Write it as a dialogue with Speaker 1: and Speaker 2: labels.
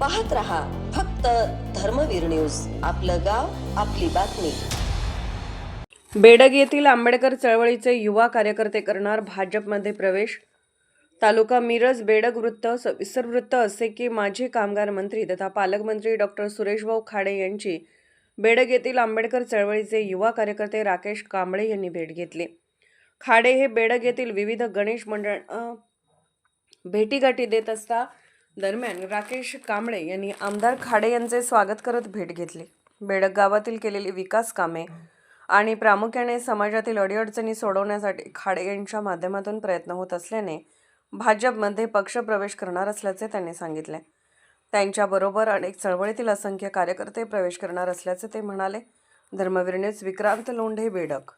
Speaker 1: पाहत रहा फक्त धर्मवीर न्यूज. आपलं गाव आपली बातमी.
Speaker 2: बेडग येथील आंबेडकर चळवळीचे युवा कार्यकर्ते करणार भाजपमध्ये प्रवेश. तालुका मिरज बेडग वृत्त सविस्तर वृत्त असे की माजी कामगार मंत्री तथा पालकमंत्री डॉक्टर सुरेशभाऊ खाडे यांची बेडग येथील आंबेडकर चळवळीचे युवा कार्यकर्ते राकेश कांबळे यांनी भेट घेतली. खाडे हे बेडग येथील विविध गणेश मंडळ भेटीगाठी देत असता दरम्यान राकेश कांबळे यांनी आमदार खाडे यांचे स्वागत करत भेट घेतली. बेडक गावातील केलेली विकास कामे आणि प्रामुख्याने समाजातील अडीअडचणी सोडवण्यासाठी खाडे यांच्या माध्यमातून प्रयत्न होत असल्याने भाजपमध्ये पक्षप्रवेश करणार असल्याचे त्यांनी सांगितले. त्यांच्याबरोबर अनेक चळवळीतील असंख्य कार्यकर्ते प्रवेश करणार असल्याचे ते म्हणाले. धर्मवीर न्यूज विक्रांत लोंढे बेडक.